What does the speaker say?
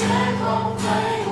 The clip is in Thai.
Pociechą w mej